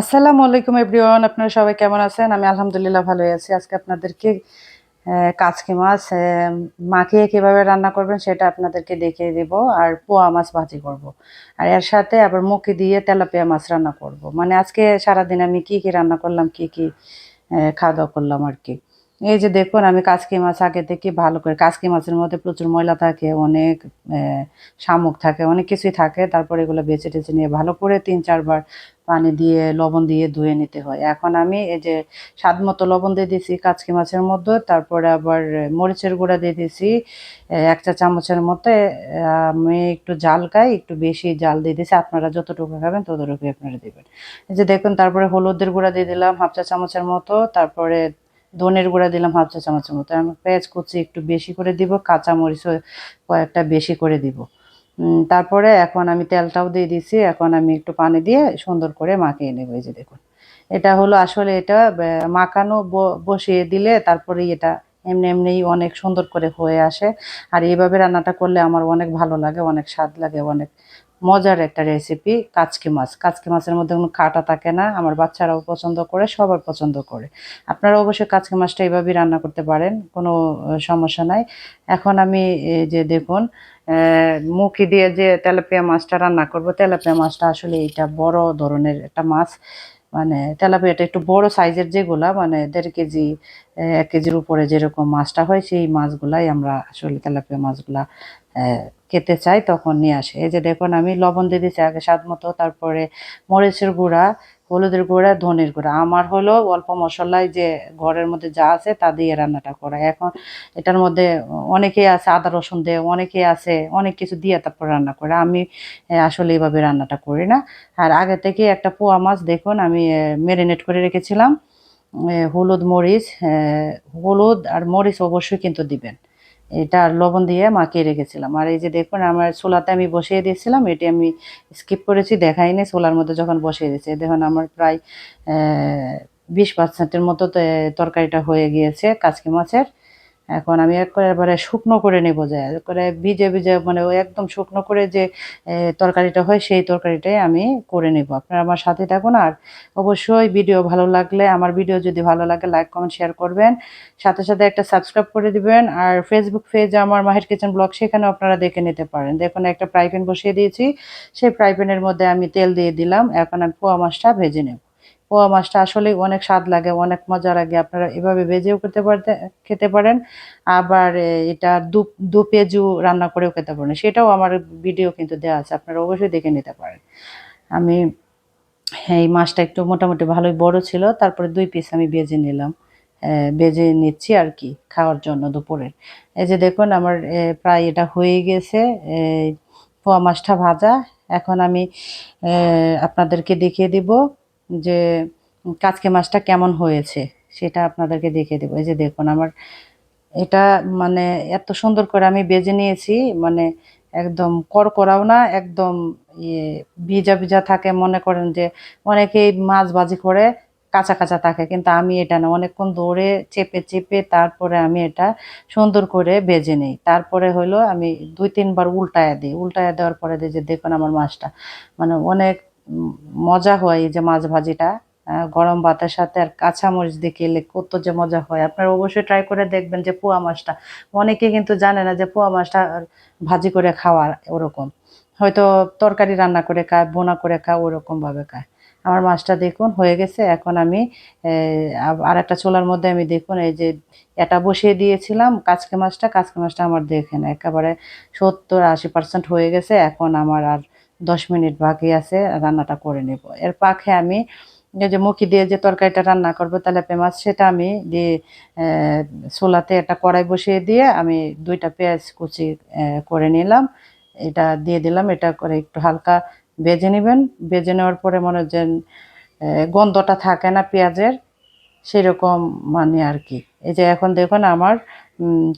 আসসালামু আলাইকুম এভরিওয়ান, আপনারা সবাই কেমন আছেন আমি আলহামদুলিল্লাহ ভালোই আছি আজকে আপনাদেরকে কাচকি মাছ মাখিয়ে কীভাবে রান্না করবেন সেটা আপনাদেরকে দেখিয়ে দেব, আর পোয়া মাছ ভাজি করব। আর এর সাথে আবার মুখি দিয়ে তেলাপিয়া মাছ রান্না করব। মানে আজকে সারাদিন আমি কি কি রান্না করলাম, কি কি খাওয়া দাওয়া করলাম আর কি এই যে দেখুন, আমি কাচকি মাছ আগে থেকে ভালো করে, কাচকি মাছের মধ্যে প্রচুর ময়লা থাকে, অনেক শামুক থাকে, অনেক কিছুই থাকে। তারপরে এগুলো বেছে টেছে নিয়ে ভালো করে তিন চারবার পানি দিয়ে, লবণ দিয়ে ধুয়ে নিতে হয়। এখন আমি এই যে স্বাদ মতো লবণ দিয়ে দিয়েছি কাচকি মাছের মধ্যে, তারপরে আবার মরিচের গুঁড়া দিয়ে দিয়েছি এক চা চামচের মতো। আমি একটু জাল খাই, একটু বেশি জাল দিয়ে দিয়েছি। আপনারা যতটুকু খাবেন ততটুকুই আপনারা দেবেন। এই যে দেখুন, তারপরে হলুদের গুঁড়া দিয়ে দিলাম, হাফ চা চামচের মতো। তারপরে ধনের গুঁড়া দিলাম হাফ চা চামচের মতো। আমি পেঁয়াজ কুচি একটু বেশি করে দিব কাঁচা মরিচও কয়েকটা বেশি করে দিব। তারপরে এখন আমি তেলটাও দিয়ে দিছি, এখন আমি একটু পানি দিয়ে সুন্দর করে মাখিয়ে নেব, এই যে দেখুন। এটা হলো আসলে এটা মাখানো বসিয়ে দিলে তারপরে এটা এমনি এমনিই অনেক সুন্দর করে হয়ে আসে। আর এইভাবে রান্নাটা করলে আমার অনেক ভালো লাগে, অনেক স্বাদ লাগে, অনেক মজার একটা রেসিপি কাচকি মাছ। কাচকি মাছের মধ্যে কোনো কাটা থাকে না, আমার বাচ্চারাও পছন্দ করে, সবার পছন্দ করে। আপনারা অবশ্যই কাচকি মাছটা এইভাবেই রান্না করতে পারেন, কোনো সমস্যা নাই। এখন আমি যে দেখুন মুখি দিয়ে যে তেলাপিয়া মাছটা রান্না করব, তেলাপিয়া মাছটা আসলে এটা বড় ধরনের একটা মাছ। মানে তেলাপিয়াটা একটু বড় সাইজের যেগুলা মানে দেড় কেজি এক কেজির উপরে যেরকম মাছটা হয়, সেই মাছগুলাই আমরা আসলে তেলাপিয়া মাছগুলা খেতে চাই তখন নিয়ে আসে। এই যে দেখুন, আমি লবণ দিয়ে দিচ্ছি আগে স্বাদ মতো, তারপরে মরিচের গুঁড়া, হলুদের গুঁড়া, ধনের গুঁড়া। আমার হলো অল্প মশলায় যে ঘরের মধ্যে যা আছে তা দিয়ে রান্নাটা করা। এখন এটার মধ্যে অনেকেই আছে আদা, রসুন দেয়, অনেকেই আছে অনেক কিছু দিয়ে তারপর রান্না করে। আমি আসলে এইভাবে রান্নাটা করি না। আর আগে থেকে একটা পোয়া মাছ দেখুন, আমি ম্যারিনেট করে রেখেছিলাম। হলুদ মরিচ হলুদ আর মরিচ অবশ্যই কিন্তু দিবেন। এটা আর লবণ দিয়ে মাখিয়ে রেখেছিলাম। আর এই যে দেখুন, আমার ছোলাতে আমি বসিয়ে দিয়েছিলাম, এটি আমি স্কিপ করেছি, দেখাইনি ছোলার মধ্যে যখন বসিয়ে দিয়েছি। দেখুন, আমার প্রায় বিশ পার্সেন্টের মতো তরকারিটা হয়ে গিয়েছে, কাচকি মাছের। এখন আমি একেবারে শুকনো করে নেব যায় করে ভিজে ভিজে মানে ওই একদম শুকনো করে যে তরকারিটা হয় সেই তরকারিটাই আমি করে নেব। আপনারা আমার সাথে থাকুন আর অবশ্যই ভিডিও ভালো লাগলে, আমার ভিডিও যদি ভালো লাগে, লাইক, কমেন্ট, শেয়ার করবেন। সাথে সাথে একটা সাবস্ক্রাইব করে দিবেন আর ফেসবুক পেজে আমার মাহির কিচেন ব্লগ সেখানেও আপনারা দেখে নিতে পারেন। দেখুন, একটা ফ্রাই প্যান বসিয়ে দিয়েছি। সেই ফ্রাই প্যানের মধ্যে আমি তেল দিয়ে দিলাম। এখন আমি পোয়া মাছটা ভেজে নেব। পোয়া মাছটা আসলেই অনেক স্বাদ লাগে, অনেক মজা লাগে। আপনারা এভাবে ভেজেও খেতে পারতে, খেতে পারেন। আবার এটা দু দু পেঁয়াজু রান্না করেও খেতে পারেন। সেটাও আমার ভিডিও কিন্তু দেওয়া আছে, আপনারা অবশ্যই দেখে নিতে পারেন। আমি এই মাছটা একটু মোটামুটি ভালোই বড় ছিল, তারপরে দুই পিস আমি ভেজে নিলাম। ভেজে নিচ্ছি আর কি, খাওয়ার জন্য দুপুরের এই যে দেখুন, আমার প্রায় এটা হয়ে গেছে। পোয়া মাছটা ভাজা। এখন আমি আপনাদেরকে দেখিয়ে দিব। যে কাচকে মাছটা কেমন হয়েছে, সেটা আপনাদেরকে দেখিয়ে দেবো। এই যে দেখুন, আমার এটা মানে এত সুন্দর করে আমি বেজে নিয়েছি মানে একদম করকরাও না, একদম ইয়ে ভিজা ভিজা থাকে। মনে করেন যে অনেকেই মাছ ভাজি করে, কাঁচা কাঁচা থাকে, কিন্তু আমি এটা না। অনেকক্ষণ ধরে চেপে চেপে তারপরে আমি এটা সুন্দর করে ভেজে নিই। তারপরে হলো আমি দুই তিনবার উল্টায়া দিই। উল্টায়া দেওয়ার পরে দিই যে দেখুন আমার মাছটা মানে অনেক মজা হয় এই যে মাছ ভাজিটা গরম ভাতের সাথে আর কাঁচা মরিচ দিয়ে খেলে কত যে মজা হয়। আপনারা অবশ্যই ট্রাই করে দেখবেন যে পোয়া মাছটা। অনেকে কিন্তু জানে না যে পোয়া মাছটা ভাজি করে খাওয়ার ওরকম। হয়তো তরকারি রান্না করে খায় বোনা করে খায়, ওরকম ভাবে খায়। আমার মাছটা দেখুন হয়ে গেছে, এখন আমি আর একটা চোলার মধ্যে আমি দেখুন এই যে এটা বসিয়ে দিয়েছিলাম, কাচকে মাছটা কাচকে মাছটা আমার দেখেন, একেবারে সত্তর আশি পার্সেন্ট হয়ে গেছে, এখন আমার আর দশ মিনিট বাকি আছে রান্নাটা করে নেব। এর পাখে আমি যে মুখি দিয়ে যে তরকারিটা রান্না করব তেলাপিয়া মাছ সেটা আমি দিয়ে চুলাতে একটা কড়াই বসিয়ে দিয়ে আমি দুইটা পেঁয়াজ কুচি করে নিলাম। এটা দিয়ে দিলাম এটা করে একটু হালকা বেজে নেবেন। বেজে নেওয়ার পরে মনে আহ, গন্ধটা থাকে না পেঁয়াজের সেরকম মানে আর কি। এই যে এখন দেখুন আমার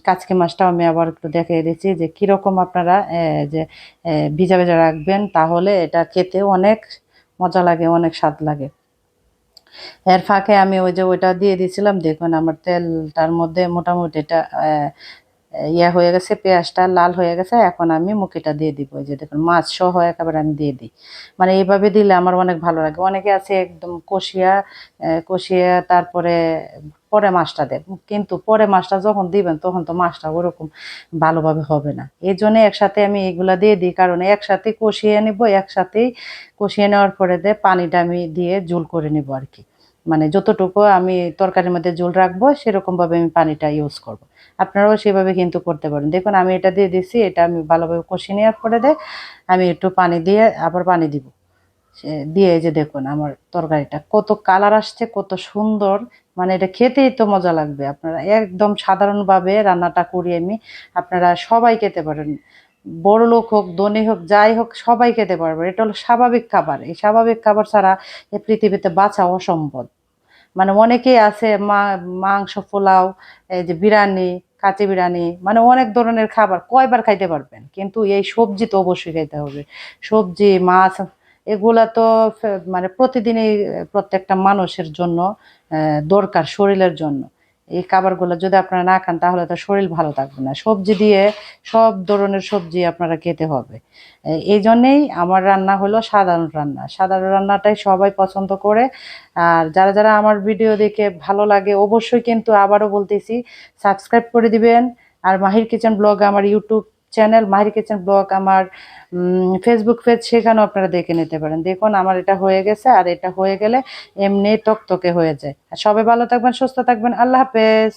মাসটাও মাছটাও আমি আবার একটু দেখিয়ে দিচ্ছি যে কীরকম আপনারা যে ভিজা ভিজা রাখবেন, তাহলে এটা খেতে অনেক মজা লাগে, অনেক স্বাদ লাগে। এর ফাঁকে আমি ওই যে ওইটা দিয়ে দিয়েছিলাম দেখুন আমার তেলটার মধ্যে মোটামুটি এটা ইয়া হয়ে গেছে, পেঁয়াজটা লাল হয়ে গেছে, এখন আমি মুখিটা দিয়ে দিব। যে দেখুন, মাছ সহ একেবারে আমি দিয়ে দিই। মানে এইভাবে দিলে আমার অনেক ভালো লাগে। অনেকে আছে একদম কষিয়া কষিয়া তারপরে পরে মাছটা দেন কিন্তু পরে মাছটা যখন দিবেন, তখন তো মাছটা ওরকম ভালোভাবে হবে না। এই জন্য একসাথে আমি এগুলা দিয়ে দিই, কারণ একসাথে কষিয়ে নিব, একসাথেই কষিয়ে নেওয়ার পরে দিয়ে পানিটা আমি দিয়ে জুল করে নিব আর কি। মানে যতটুকু আমি তরকারির মধ্যে জল রাখব, সেরকমভাবে আমি পানিটা ইউজ করব। আপনারাও সেভাবে কিন্তু করতে পারেন। দেখুন, আমি এটা দিয়ে দিছি এটা আমি ভালোভাবে কষিয়ে নেওয়ার পরে দিয়ে আমি একটু পানি দিয়ে আবার পানি দিব। দিয়ে যে দেখুন, আমার তরকারিটা কত কালার আসছে, কত সুন্দর। মানে এটা খেতেই তো মজা লাগবে। আপনারা একদম সাধারণভাবে রান্নাটা করি আমি। আপনারা সবাই খেতে পারেন। বড় লোক হোক, ধনী হোক, যাই হোক, সবাই খেতে পারবে। এটা হলো স্বাভাবিক খাবার। এই স্বাভাবিক খাবার ছাড়া এই পৃথিবীতে বাঁচা অসম্ভব। মানে অনেকেই আছে মা, মাংস পোলাও, এই যে বিরিয়ানি, কাঁচি বিরিয়ানি মানে অনেক ধরনের খাবার কয়বার খাইতে পারবেন। কিন্তু এই সবজি তো অবশ্যই খাইতে হবে। সবজি, মাছ, এগুলা তো মানে প্রতিদিনই প্রত্যেকটা মানুষের জন্য দরকার শরীরের জন্য। এই খাবারগুলো যদি আপনারা না খান, তাহলে তো শরীর ভালো থাকবে না। সবজি দিয়ে সব ধরনের সবজি আপনারা খেতে হবে। এই জন্যেই আমার রান্না হলো সাধারণ রান্না। সাধারণ রান্নাটাই সবাই পছন্দ করে। আর যারা যারা আমার ভিডিও দেখে ভালো লাগে, অবশ্যই কিন্তু আবারও বলতেছি, সাবস্ক্রাইব করে দিবেন। আর মাহির কিচেন ব্লগ আমার YouTube channel Mahir kitchen blog আমার ফেসবুক পেজ সেখানেও আপনারা দেখে নিতে পারেন। দেখুন, আমার এটা হয়ে গেছে, আর এটা হয়ে গেলে এমনি টকটকে হয়ে যায়। সবাই ভালো থাকবেন, সুস্থ থাকবেন। আল্লাহ হাফেজ।